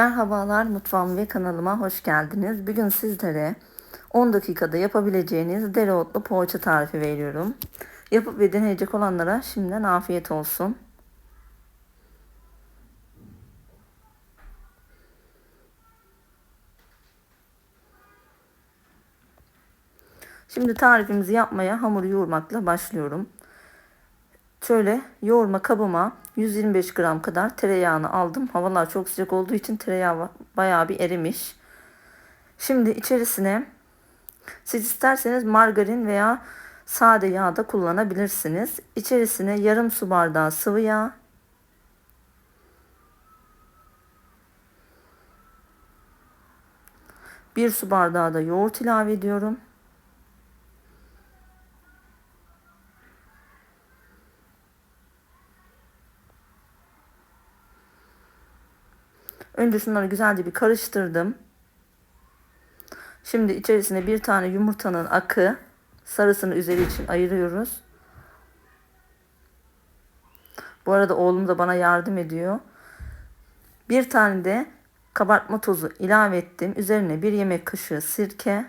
Merhabalar mutfağım ve kanalıma hoş geldiniz. Bugün sizlere 10 dakikada yapabileceğiniz dereotlu poğaça tarifi veriyorum. Yapıp ve deneyecek olanlara şimdiden afiyet olsun. Şimdi tarifimizi yapmaya hamur yoğurmakla başlıyorum. Şöyle yoğurma kabıma 125 gram kadar tereyağını aldım. Havalar çok sıcak olduğu için tereyağı bayağı bir erimiş. Şimdi içerisine siz isterseniz margarin veya sade yağ da kullanabilirsiniz. İçerisine yarım su bardağı sıvı yağ, bir su bardağı da yoğurt ilave ediyorum. Önce şunları güzelce bir karıştırdım. Şimdi içerisine bir tane yumurtanın akı, sarısını üzeri için ayırıyoruz. Bu arada oğlum da bana yardım ediyor. Bir tane de kabartma tozu ilave ettim. Üzerine bir yemek kaşığı sirke.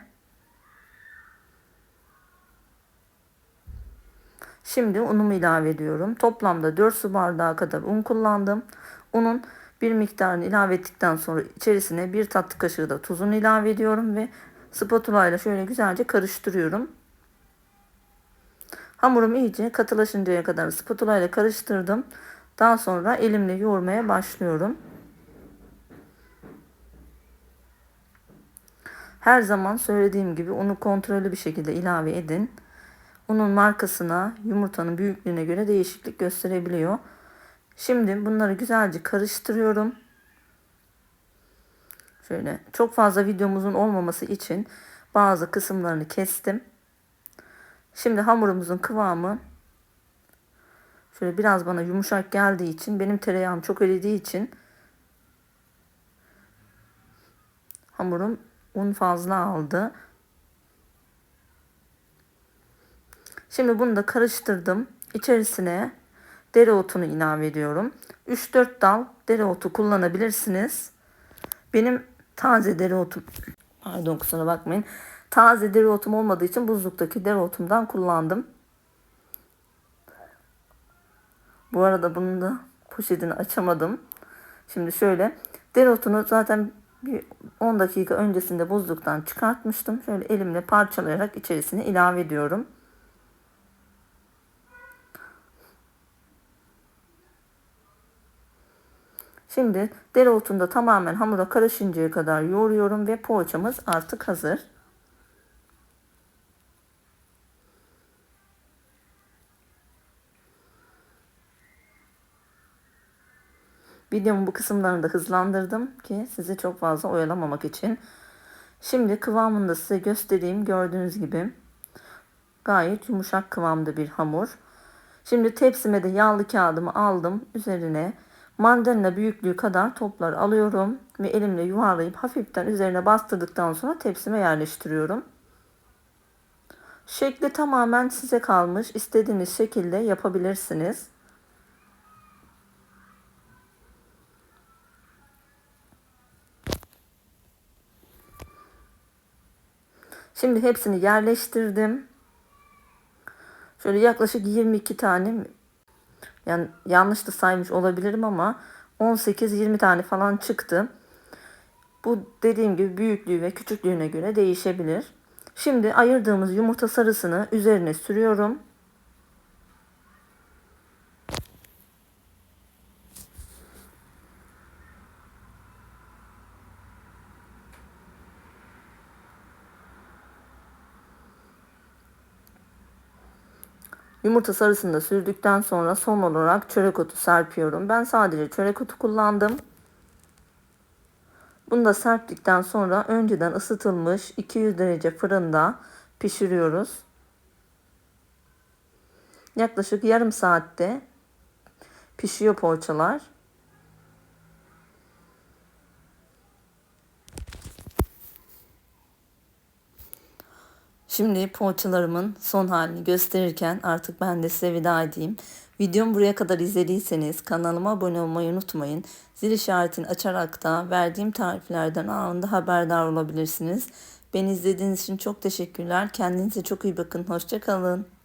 Şimdi unumu ilave ediyorum. Toplamda 4 su bardağı kadar un kullandım. Unun bir miktarını ilave ettikten sonra içerisine bir tatlı kaşığı da tuzunu ilave ediyorum ve spatula ile şöyle güzelce karıştırıyorum. Hamurum iyice katılaşıncaya kadar spatula ile karıştırdım. Daha sonra elimle yoğurmaya başlıyorum. Her zaman söylediğim gibi unu kontrollü bir şekilde ilave edin. Unun markasına, yumurtanın büyüklüğüne göre değişiklik gösterebiliyor. Şimdi bunları güzelce karıştırıyorum. Şöyle çok fazla videomuzun olmaması için bazı kısımlarını kestim. Şimdi hamurumuzun kıvamı şöyle biraz bana yumuşak geldiği için benim tereyağım çok eridiği için hamurum un fazla aldı. Şimdi bunu da karıştırdım. İçerisine dereotunu ilave ediyorum. 3-4 dal dereotu kullanabilirsiniz. Benim taze dereotum pardon kusura bakmayın. Taze dereotum olmadığı için buzluktaki dereotumdan kullandım. Bu arada bunu da poşetini açamadım. Şimdi şöyle dereotunu zaten bir 10 dakika öncesinde buzluktan çıkartmıştım. Şöyle elimle parçalayarak içerisine ilave ediyorum. Şimdi dereotunu da tamamen hamura karışıncaya kadar yoğuruyorum ve poğaçamız artık hazır. Videomun bu kısımlarını da hızlandırdım ki sizi çok fazla oyalamamak için. Şimdi kıvamını da size göstereyim. Gördüğünüz gibi gayet yumuşak kıvamda bir hamur. Şimdi tepsime de yağlı kağıdımı aldım. Üzerine mandalina büyüklüğü kadar toplar alıyorum ve elimle yuvarlayıp hafiften üzerine bastırdıktan sonra tepsime yerleştiriyorum. Şekli tamamen size kalmış. İstediğiniz şekilde yapabilirsiniz. Şimdi hepsini yerleştirdim. Şöyle yaklaşık 22 tane yani yanlış da saymış olabilirim ama 18-20 tane falan çıktı. Bu dediğim gibi büyüklüğü ve küçüklüğüne göre değişebilir. Şimdi ayırdığımız yumurta sarısını üzerine sürüyorum. Yumurta sarısını da sürdükten sonra son olarak çörek otu serpiyorum. Ben sadece çörek otu kullandım. Bunu da serptikten sonra önceden ısıtılmış 200 derece fırında pişiriyoruz. Yaklaşık yarım saatte pişiyor poğaçalar. Şimdi poğaçalarımın son halini gösterirken artık ben de size veda edeyim. Videomu buraya kadar izlediyseniz kanalıma abone olmayı unutmayın. Zil işaretini açarak da verdiğim tariflerden anında haberdar olabilirsiniz. Beni izlediğiniz için çok teşekkürler. Kendinize çok iyi bakın. Hoşçakalın.